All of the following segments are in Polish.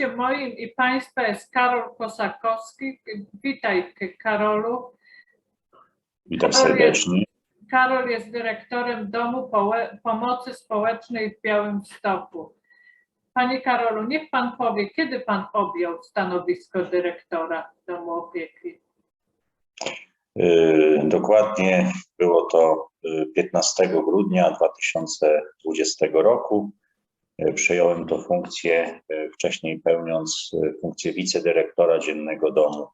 Moim i Państwa jest Karol Kosakowski. Witaj Karolu. Witam serdecznie. Karol jest dyrektorem Domu Pomocy Społecznej w Białymstoku. Panie Karolu, niech Pan powie, kiedy Pan objął stanowisko dyrektora Domu Opieki? Y, Dokładnie było to y, 15 grudnia 2020 roku. Y, Przejąłem to funkcję, y, wcześniej pełniąc y, funkcję wicedyrektora Dziennego Domu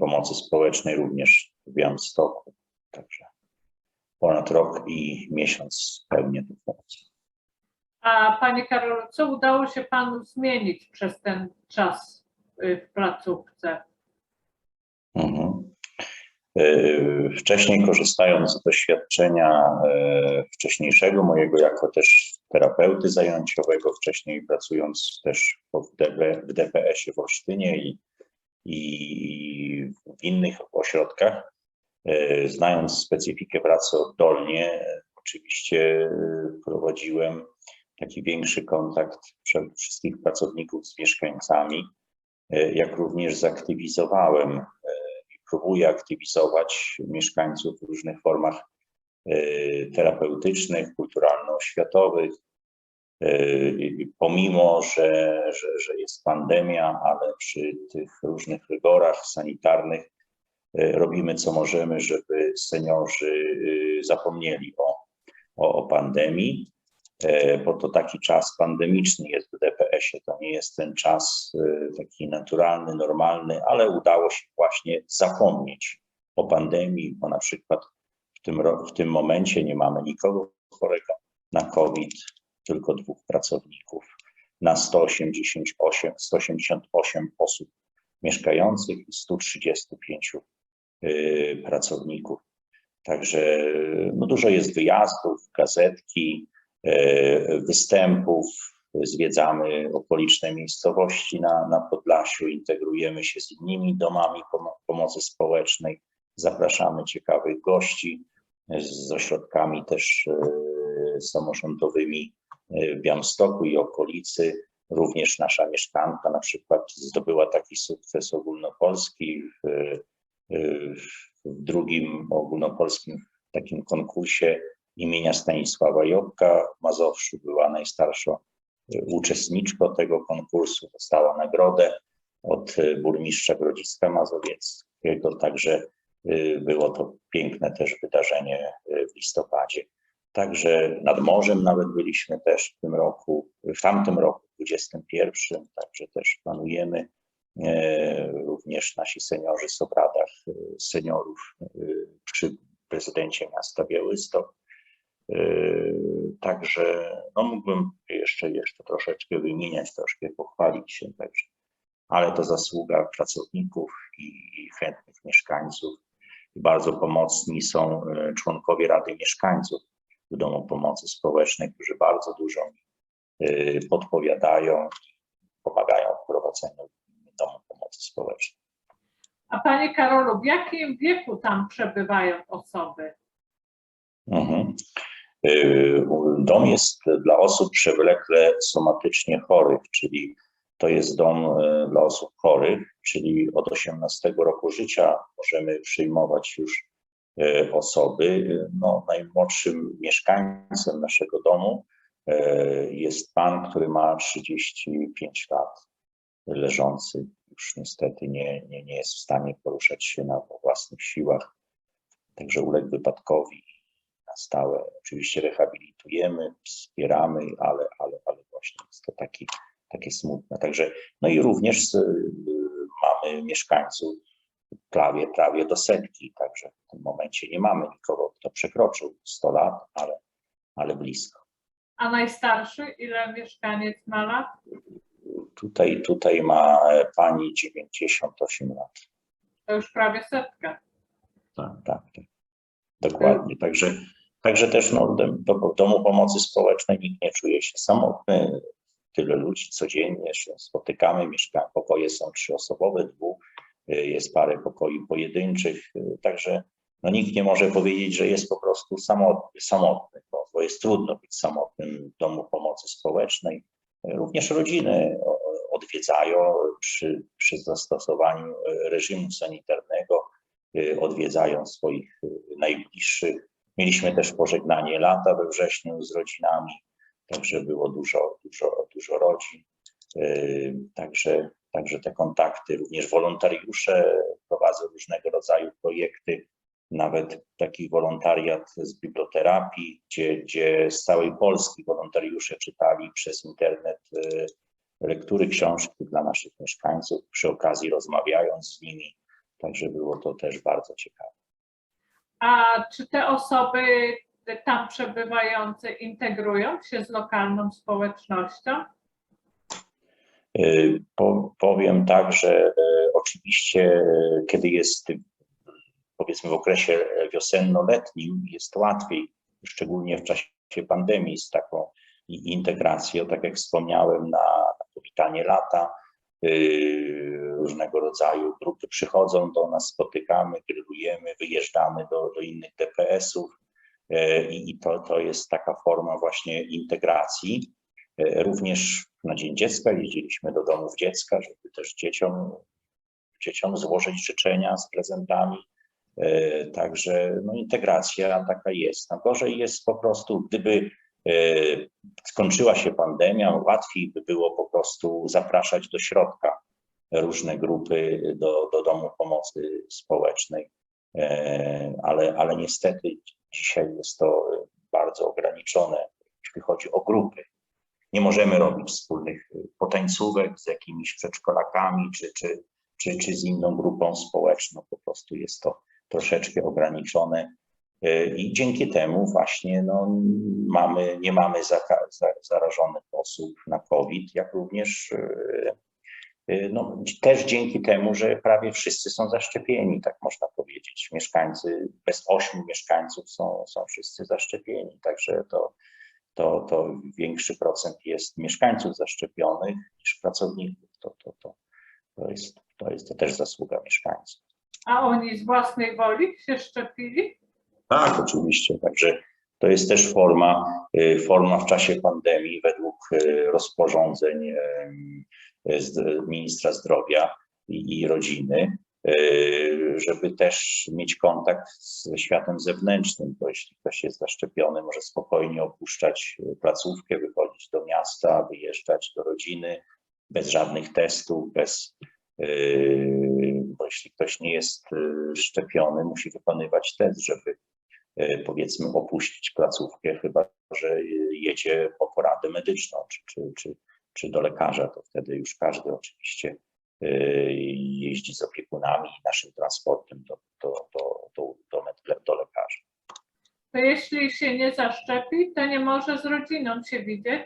Pomocy Społecznej również w Białymstoku. Także ponad rok i miesiąc pełnię tę funkcję. A Panie Karolu, co udało się Panu zmienić przez ten czas y, w placówce? E, Wcześniej korzystając z doświadczenia e, wcześniejszego mojego jako też terapeuty zajęciowego, wcześniej pracując też w, DPS-ie w Olsztynie i, i w innych ośrodkach, e, znając specyfikę pracy oddolnie, oczywiście prowadziłem taki większy kontakt wszystkich pracowników z mieszkańcami, jak również zaktywizowałem próbuje aktywizować mieszkańców w różnych formach e, terapeutycznych, kulturalno-oświatowych. E, Pomimo, że, że, że jest pandemia, ale przy tych różnych rygorach sanitarnych e, robimy co możemy, żeby seniorzy zapomnieli o, o, o pandemii bo to taki czas pandemiczny jest w DPS-ie. To nie jest ten czas e, taki naturalny, normalny, ale udało się właśnie zapomnieć o pandemii, bo na przykład w tym, w tym momencie nie mamy nikogo chorego na COVID, tylko dwóch pracowników na 188, 188 osób mieszkających i 135 y, pracowników. Także no, dużo jest wyjazdów, gazetki, e, występów, zwiedzamy okoliczne miejscowości na, na Podlasiu, integrujemy się z innymi domami pomo- pomocy społecznej, zapraszamy ciekawych gości e, z ośrodkami też e, samorządowymi e, w Białymstoku i okolicy. Również nasza mieszkanka na przykład zdobyła taki sukces ogólnopolski w, e, w drugim ogólnopolskim takim konkursie imienia Stanisława Jobka w Mazowszu. Była najstarsza y, uczestniczką tego konkursu, dostała nagrodę od y, burmistrza Grodziska Mazowieckiego, także y, było to piękne też wydarzenie w listopadzie. Także nad morzem nawet byliśmy też w tym roku, w tamtym roku, 21, także też planujemy. Również nasi seniorzy są w radach e, seniorów przy prezydencie miasta Białystok. E, Także no mógłbym jeszcze, jeszcze troszeczkę wymieniać, troszkę pochwalić się także, ale to zasługa pracowników i chętnych mieszkańców. Bardzo pomocni są e, członkowie Rady Mieszkańców w Domu Pomocy Społecznej, którzy bardzo dużo mi e, podpowiadają, pomagają w prowadzeniu Domu Pomocy Społecznej. A Panie Karolu, w jakim wieku tam przebywają osoby? Mhm. Y, Dom jest dla osób przewlekle somatycznie chorych, czyli to jest dom y, dla osób chorych, czyli od 18 roku życia możemy przyjmować już y, osoby. No, najmłodszym mieszkańcem naszego domu y, jest pan, który ma 35 lat, leżący. Już niestety nie, nie, nie jest w stanie poruszać się na własnych siłach, także uległ wypadkowi na stałe. Oczywiście rehabilitujemy, wspieramy, ale, ale, ale właśnie jest to taki, takie smutne. Także, no i również y, mamy mieszkańców prawie, prawie do setki, także w tym momencie nie mamy nikogo, kto przekroczył 100 lat, ale, ale blisko. A najstarszy, ile mieszkaniec ma lat? Tutaj, tutaj ma pani 98 lat. To już prawie setka. Tak, tak, tak. Dokładnie. Także, także też no, do, domu pomocy społecznej nikt nie czuje się samotny. Tyle ludzi codziennie się spotykamy, mieszka, pokoje są trzyosobowe, y, jest parę pokoi pojedynczych, także no, nikt nie może powiedzieć, że jest po prostu samotny, samotny bo, bo jest trudno być samotnym w domu pomocy społecznej. Również rodziny odwiedzają przy, przy zastosowaniu reżimu sanitarnego, odwiedzają swoich najbliższych. Mieliśmy też pożegnanie lata we wrześniu z rodzinami, także było dużo, dużo, dużo rodzin. Także, także te kontakty, również wolontariusze prowadzą różnego rodzaju projekty, nawet taki wolontariat z biblioterapii, gdzie, gdzie z całej Polski wolontariusze czytali przez internet y, lektury książki dla naszych mieszkańców, przy okazji rozmawiając z nimi. Także było to też bardzo ciekawe. A czy te osoby tam przebywające integrują się z lokalną społecznością? Y, po, powiem tak, że y, oczywiście, kiedy jest powiedzmy w okresie wiosenno-letnim jest łatwiej, szczególnie w czasie pandemii z taką integracją, tak jak wspomniałem, na, powitanie lata, yy, różnego rodzaju grupy przychodzą do nas, spotykamy, grillujemy, wyjeżdżamy do, do innych DPS-ów yy, i to, to jest taka forma właśnie integracji. Yy, również na Dzień Dziecka jeździliśmy do domów dziecka, żeby też dzieciom, dzieciom złożyć życzenia z prezentami. E, także no, integracja taka jest. No, gorzej jest po prostu, gdyby e, skończyła się pandemia, łatwiej by było po prostu zapraszać do środka różne grupy do, do domu pomocy społecznej, e, ale, ale niestety dzisiaj jest to bardzo ograniczone, jeśli chodzi o grupy. Nie możemy robić wspólnych potańcówek z jakimiś przedszkolakami czy, czy, czy, czy z inną grupą społeczną. Po prostu jest to troszeczkę ograniczone e, i dzięki temu właśnie no, mamy, nie mamy zarażonych osób na COVID, jak również e, no, też dzięki temu, że prawie wszyscy są zaszczepieni, tak można powiedzieć. Mieszkańcy, bez ośmiu mieszkańców są, są wszyscy zaszczepieni, także to, to, to większy procent jest mieszkańców zaszczepionych niż pracowników. To, to, to, to, jest, to jest to też zasługa mieszkańców. A oni z własnej woli się szczepili? Tak, oczywiście. Także to jest też forma, y, forma w czasie pandemii według y, rozporządzeń ministra zdrowia i rodziny, y, żeby też mieć kontakt ze światem zewnętrznym, bo jeśli ktoś jest zaszczepiony, może spokojnie opuszczać placówkę, wychodzić do miasta, wyjeżdżać do rodziny bez żadnych testów, bez bo jeśli ktoś nie jest szczepiony, musi wykonywać test, żeby powiedzmy opuścić placówkę, chyba że jedzie po poradę medyczną czy, czy, czy, czy do lekarza, to wtedy już każdy oczywiście y, jeździ z opiekunami i naszym transportem do, do, do, do, do, do lekarza. To jeśli się nie zaszczepi, to nie może z rodziną się widzieć?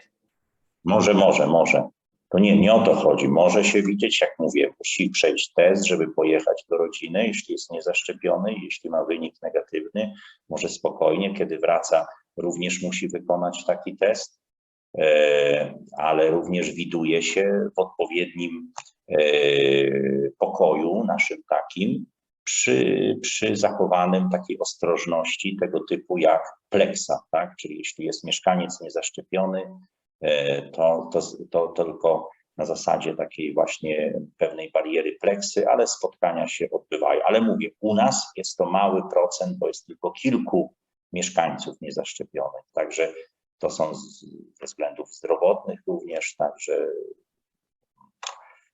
Może, może, może. To nie, nie o to chodzi. Może się widzieć, jak mówię, musi przejść test, żeby pojechać do rodziny, jeśli jest niezaszczepiony, jeśli ma wynik negatywny, może spokojnie, kiedy wraca, również musi wykonać taki test, ale również widuje się w odpowiednim e, pokoju naszym takim, przy, przy zachowanym takiej ostrożności tego typu jak pleksa, tak? Czyli jeśli jest mieszkaniec niezaszczepiony, E, to, to, to tylko na zasadzie takiej właśnie pewnej bariery pleksy, ale spotkania się odbywają. Ale mówię, u nas jest to mały procent, bo jest tylko kilku mieszkańców niezaszczepionych. Także to są ze względów zdrowotnych również, także,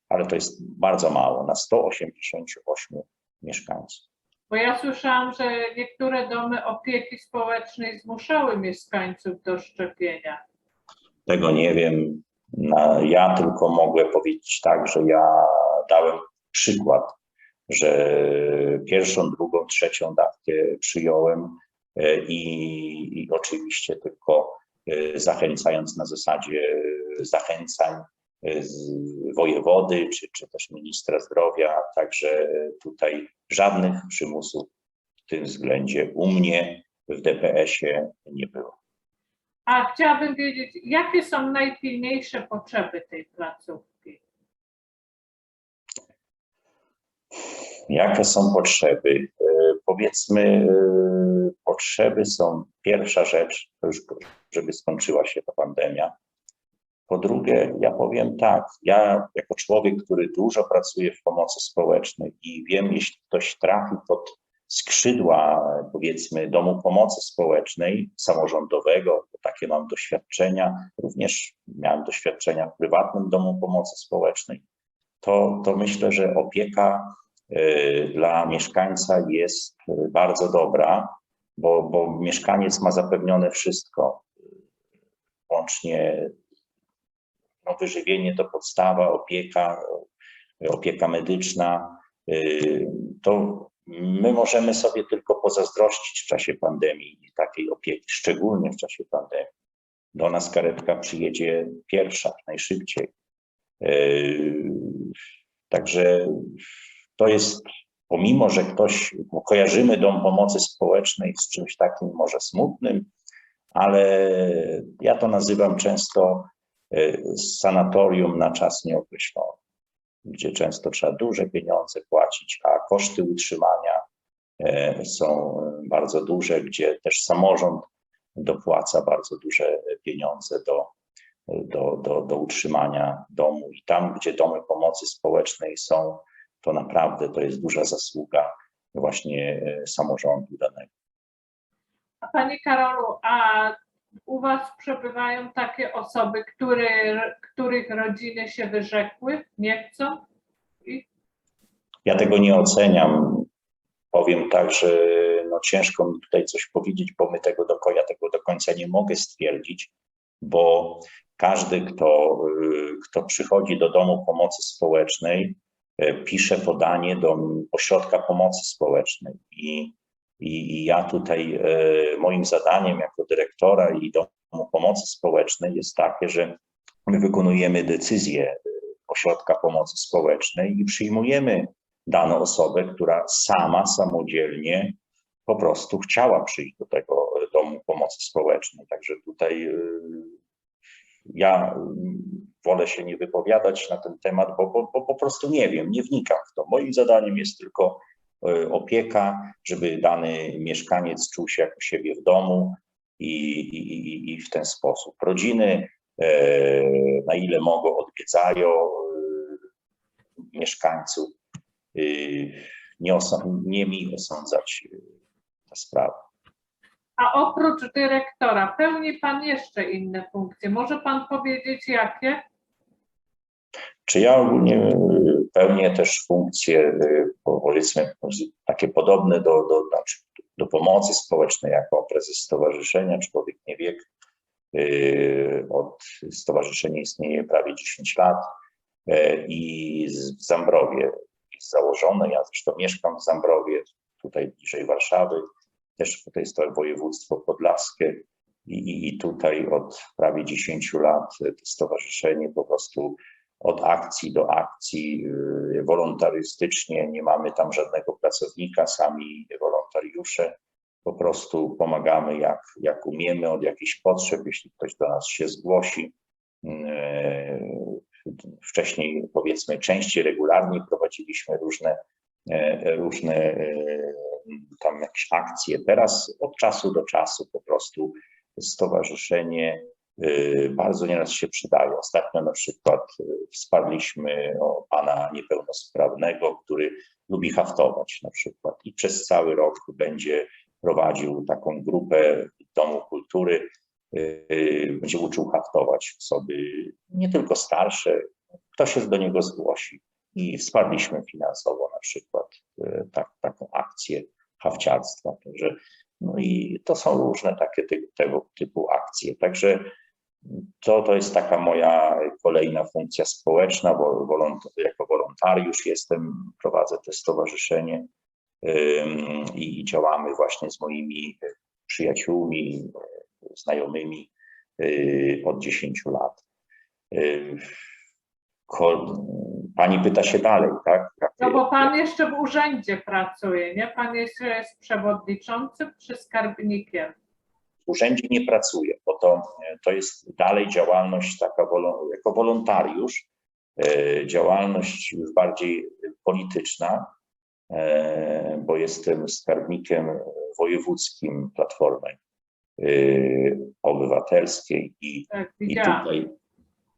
ale to jest bardzo mało na 188 mieszkańców. Bo ja słyszałam, że niektóre domy opieki społecznej zmuszały mieszkańców do szczepienia. Tego nie wiem. Ja tylko mogę powiedzieć tak, że ja dałem przykład, że pierwszą, drugą, trzecią dawkę przyjąłem e, i, i oczywiście tylko zachęcając na zasadzie zachęcań e, z wojewody czy, czy też ministra zdrowia, także tutaj żadnych przymusów w tym względzie u mnie w DPS-ie nie było. A chciałabym wiedzieć, jakie są najpilniejsze potrzeby tej placówki? Jakie są potrzeby? Powiedzmy, potrzeby są pierwsza rzecz, to już żeby skończyła się ta pandemia. Po drugie, ja powiem tak, ja jako człowiek, który dużo pracuje w pomocy społecznej i wiem, jeśli ktoś trafi pod skrzydła, powiedzmy, domu pomocy społecznej, samorządowego, takie mam doświadczenia, również miałem doświadczenia w prywatnym domu pomocy społecznej, to, to myślę, że opieka y, dla mieszkańca jest y, bardzo dobra, bo, bo mieszkaniec ma zapewnione wszystko, łącznie no, wyżywienie to podstawa, opieka, opieka medyczna. To my możemy sobie tylko pozazdrościć w czasie pandemii takiej opieki, szczególnie w czasie pandemii. Do nas karetka przyjedzie pierwsza, najszybciej. Także to jest, pomimo że ktoś, kojarzymy dom pomocy społecznej z czymś takim może smutnym, ale ja to nazywam często y, sanatorium na czas nieokreślony, gdzie często trzeba duże pieniądze płacić, a koszty utrzymania e, są bardzo duże, gdzie też samorząd dopłaca bardzo duże pieniądze do, do, do, do utrzymania domu. I tam, gdzie domy pomocy społecznej są, to naprawdę to jest duża zasługa właśnie e, samorządu danego. A Pani Karolu, a u Was przebywają takie osoby, które, których rodziny się wyrzekły, nie chcą? I Ja tego nie oceniam. Powiem tak, że no ciężko mi tutaj coś powiedzieć, bo my tego do, ja tego do końca nie mogę stwierdzić, bo każdy, kto, y, kto przychodzi do domu pomocy społecznej, y, pisze podanie do ośrodka pomocy społecznej. I, i, i ja tutaj, y, moim zadaniem jako dyrektora i domu pomocy społecznej jest takie, że my wykonujemy decyzję ośrodka pomocy społecznej i przyjmujemy daną osobę, która sama, samodzielnie po prostu chciała przyjść do tego domu pomocy społecznej. Także tutaj y, ja y, wolę się nie wypowiadać na ten temat, bo, bo, bo po prostu nie wiem, nie wnikam w to. Moim zadaniem jest tylko y, opieka, żeby dany mieszkaniec czuł się jak u siebie w domu i, i, i- w ten sposób. Rodziny, e, na ile mogą, odwiedzają y, mieszkańców. Nie, nie mi osądzać tę sprawę. A oprócz dyrektora pełni Pan jeszcze inne funkcje. Może Pan powiedzieć jakie? Czy ja ogólnie y, pełnię też funkcje, y, po- powiedzmy, takie podobne do, do, znaczy do pomocy społecznej, jako prezes Stowarzyszenia Człowiek Nie Wiek. Y, Od stowarzyszenie istnieje prawie 10 lat i w Zambrowie jest założone. Ja zresztą mieszkam w Zambrowie, tutaj bliżej Warszawy. Też to jest to województwo podlaskie. I, i, I tutaj od prawie 10 lat to stowarzyszenie po prostu od akcji do akcji y, wolontarystycznie, nie mamy tam żadnego pracownika, sami wolontariusze, po prostu pomagamy jak, jak umiemy od jakichś potrzeb, jeśli ktoś do nas się zgłosi. Y, Wcześniej powiedzmy częściej regularnie prowadziliśmy różne, e, różne e, tam jakieś akcje. Teraz od czasu do czasu po prostu stowarzyszenie y, bardzo nieraz się przydaje. Ostatnio na przykład y, wsparliśmy pana niepełnosprawnego, który lubi haftować na przykład i przez cały rok będzie prowadził taką grupę Domu Kultury, y, będzie uczył haftować osoby nie tylko starsze, kto się do niego zgłosi. I wsparliśmy finansowo na przykład tak, akcję hafciarstwa. Także no i to są różne takie ty, tego typu akcje. Także to, to jest taka moja kolejna funkcja społeczna, bo jako wolontariusz jestem, prowadzę to stowarzyszenie i, działamy właśnie z moimi przyjaciółmi, y, znajomymi y, od 10 lat. Pani pyta się dalej, tak? Jak- No bo Pan jeszcze w urzędzie pracuje, nie? Pan jest, jest przewodniczącym czy skarbnikiem? w urzędzie nie pracuję, bo to, to jest dalej działalność taka jako wolontariusz, e, działalność już bardziej polityczna, e, bo jestem skarbnikiem wojewódzkim Platformy e, Obywatelskiej i, Tak, i tutaj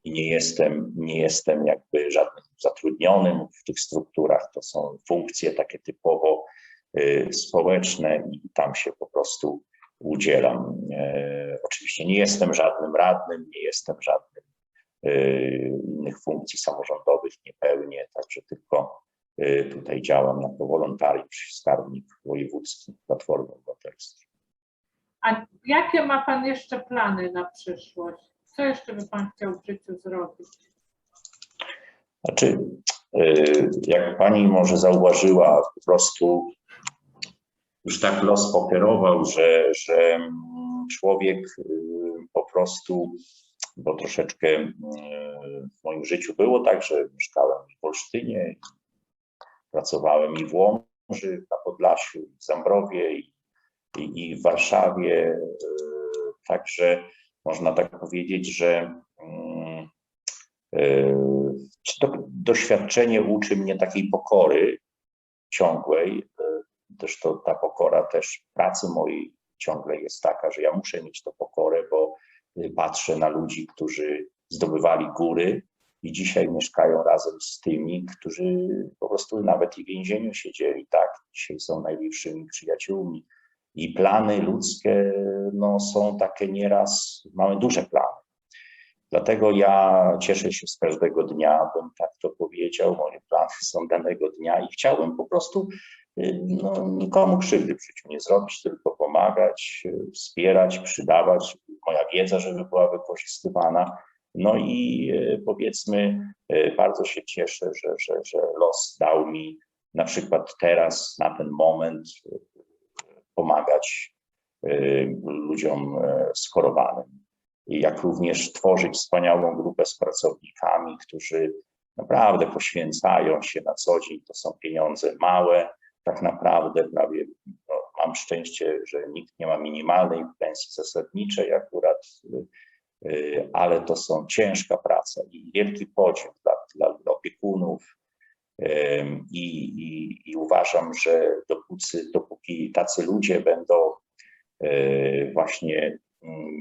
i nie jestem, nie jestem jakby żadnym zatrudnionym w tych strukturach. To są funkcje takie typowo y, społeczne i tam się po prostu udzielam. E, Oczywiście nie jestem żadnym radnym, nie jestem żadnym y, innych funkcji samorządowych, nie pełnię, także tylko y, tutaj działam jako wolontariusz, skarbnik wojewódzki Platformy Obywatelskiej. A jakie ma Pan jeszcze plany na przyszłość? Co jeszcze by Pan chciał w życiu zrobić? Znaczy, y, jak pani może zauważyła, po prostu już tak los pokierował, że, że człowiek y, po prostu, bo troszeczkę y, w moim życiu było tak, że mieszkałem w Olsztynie, pracowałem i w Łomży, na Podlasiu, w Zambrowie, i, i, w Warszawie. Także można tak powiedzieć, że mm, czy to doświadczenie uczy mnie takiej pokory ciągłej. Zresztą ta pokora też pracy mojej ciągle jest taka, że ja muszę mieć tę pokorę, bo y, patrzę na ludzi, którzy zdobywali góry i dzisiaj mieszkają razem z tymi, którzy po prostu nawet i w więzieniu siedzieli, tak, dzisiaj są najbliższymi przyjaciółmi. I plany ludzkie no, są takie nieraz, mamy duże plany. Dlatego ja cieszę się z każdego dnia, bym tak to powiedział. Moje plany są danego dnia i chciałbym po prostu y, no, nikomu krzywdy w życiu nie zrobić, tylko pomagać, y, wspierać, przydawać. Moja wiedza, żeby była wykorzystywana. No i y, powiedzmy, bardzo się cieszę, że, że, że los dał mi na przykład teraz, na ten moment, pomagać y, ludziom y, schorowanym jak również tworzyć wspaniałą grupę z pracownikami, którzy naprawdę poświęcają się na co dzień. To są pieniądze małe, tak naprawdę prawie no, mam szczęście, że nikt nie ma minimalnej pensji zasadniczej akurat, y, ale to są ciężka praca i wielki podziw dla, dla opiekunów. I, i, I uważam, że dopóki, dopóki tacy ludzie będą y, właśnie mm,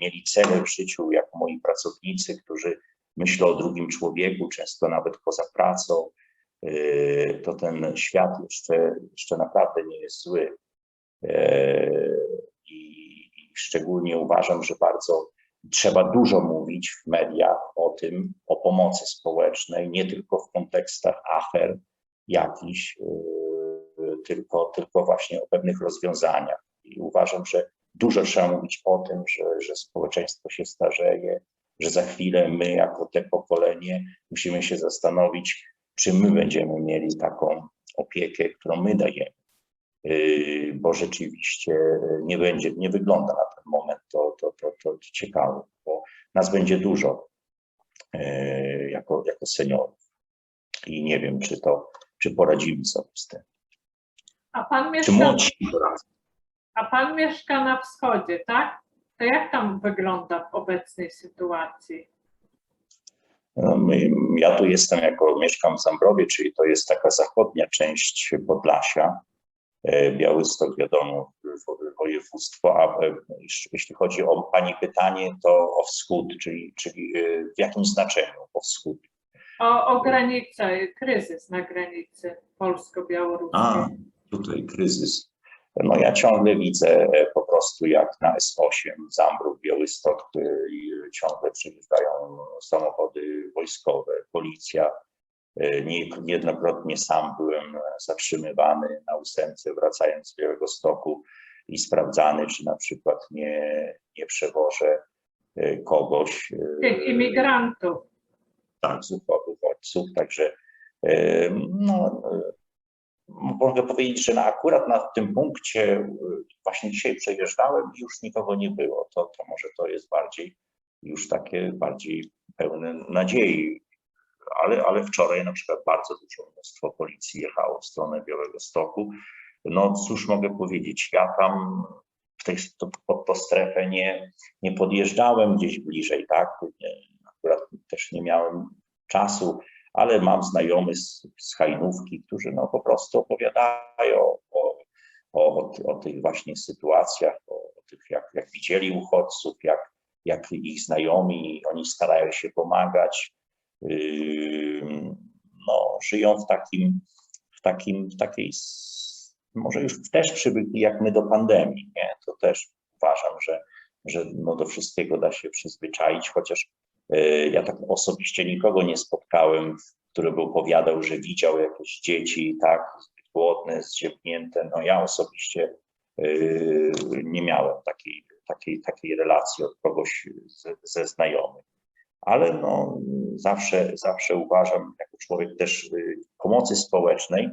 mieli cele w życiu, jak moi pracownicy, którzy myślą o drugim człowieku, często nawet poza pracą, yy, to ten świat jeszcze, jeszcze naprawdę nie jest zły. I i szczególnie uważam, że bardzo trzeba dużo mówić w mediach o tym, o pomocy społecznej, nie tylko w kontekstach afer jakichś, yy, tylko, tylko właśnie o pewnych rozwiązaniach. I uważam, że dużo trzeba mówić o tym, że, że społeczeństwo się starzeje, że za chwilę my, jako te pokolenie, musimy się zastanowić, czy my będziemy mieli taką opiekę, którą my dajemy. Yy, Bo rzeczywiście nie będzie, nie wygląda na ten moment to, to, to, ciekawe, bo nas będzie dużo yy, jako, jako seniorów. I nie wiem, czy to, czy poradzimy sobie z tym. A Pan Czy mieszka, młodsi a pan mieszka na wschodzie, tak? To jak tam wygląda w obecnej sytuacji? No, Ja tu jestem jako mieszkam w Zambrowie, czyli to jest taka zachodnia część Podlasia. E, Białystok, wiadomo, wo- województwo, a e, jeśli- chodzi o Pani pytanie, to o wschód, czyli, czyli e, w jakim znaczeniu o wschód? O, o granicę, kryzys na granicy A, polsko-białoruskiej. tutaj kryzys. No ja ciągle widzę po prostu jak na S8 Zambrów, Białystok ciągle przyjeżdżają samochody wojskowe, policja. E, Nie, niejednokrotnie sam byłem zatrzymywany na ósemce wracając z Białego Stoku i sprawdzany, czy na przykład nie, nie przewożę e, kogoś e, Tych imigrantów. tak, z uchodźców, także no, mogę powiedzieć, że na, akurat na tym punkcie właśnie dzisiaj przejeżdżałem i już nikogo nie było. To, to może to jest bardziej już takie bardziej pełne nadziei. Ale, ale wczoraj na przykład bardzo dużo mnóstwo policji jechało w stronę Białego Stoku. No cóż mogę powiedzieć, ja tam w tej, pod tą strefę nie, nie podjeżdżałem gdzieś bliżej, tak? Akurat też nie miałem czasu, ale mam znajomych z, z Hajnówki, którzy no po prostu opowiadają o, o, o, o tych właśnie sytuacjach, o, o tych jak, jak widzieli uchodźców, jak, jak ich znajomi, oni starają się pomagać. No, żyją w takim, w takim, w takiej, może już też przywykli jak my do pandemii, nie? To też uważam, że, że no do wszystkiego da się przyzwyczaić, chociaż yy, ja tak osobiście nikogo nie spotkałem, który by opowiadał, że widział jakieś dzieci, tak, zbyt głodne, zziębnięte. No ja osobiście yy, nie miałem takiej, takiej, takiej relacji od kogoś ze, ze znajomych. Ale no, zawsze, zawsze uważam, jako człowiek też y, pomocy społecznej,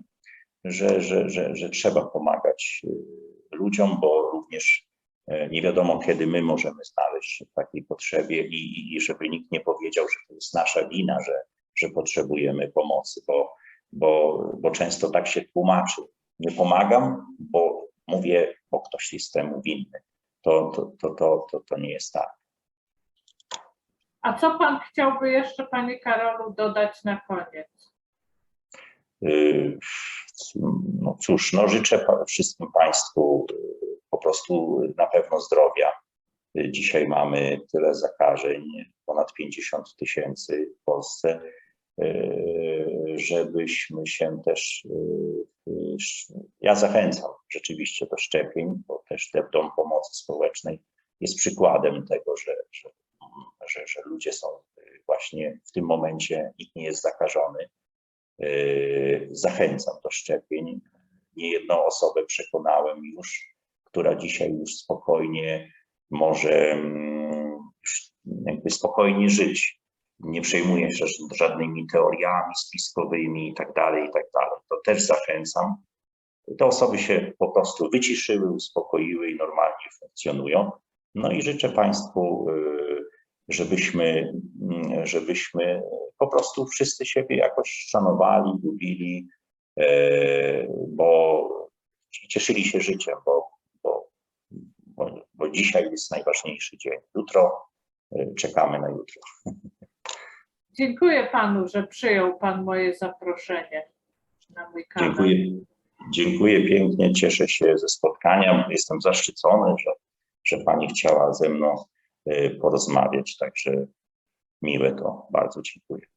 że, że, że, że trzeba pomagać y, ludziom, bo również e, nie wiadomo, kiedy my możemy znaleźć się w takiej potrzebie i, i żeby nikt nie powiedział, że to jest nasza wina, że, że potrzebujemy pomocy, bo, bo, bo często tak się tłumaczy. Nie pomagam, bo mówię, bo ktoś jest temu winny. To, to, to, to, to, to nie jest tak. A co pan chciałby jeszcze, panie Karolu, dodać na koniec? Y, No cóż, no życzę wszystkim Państwu y, po prostu na pewno zdrowia. Y, Dzisiaj mamy tyle zakażeń, ponad 50 tysięcy w Polsce, żebyśmy się też, ja zachęcam rzeczywiście do szczepień, bo też ten Dom Pomocy Społecznej jest przykładem tego, że, że, że, że ludzie są y, właśnie w tym momencie, nikt nie jest zakażony. Yy, zachęcam do szczepień. Niejedną osobę przekonałem już, która dzisiaj już spokojnie może mm, jakby spokojnie żyć. Nie przejmuje się żadnymi teoriami spiskowymi i tak dalej, i tak. To też zachęcam. Te osoby się po prostu wyciszyły, uspokoiły i normalnie funkcjonują. No i życzę Państwu, yy, żebyśmy, mm, żebyśmy po prostu wszyscy siebie jakoś szanowali, lubili, e, bo cieszyli się życiem, bo, bo, bo, bo dzisiaj jest najważniejszy dzień. Jutro e, czekamy na jutro. Dziękuję panu, że przyjął pan moje zaproszenie na mój kanał. Dziękuję, dziękuję pięknie, cieszę się ze spotkania. Jestem zaszczycony, że, że Pani chciała ze mną porozmawiać, także miłe to, bardzo dziękuję.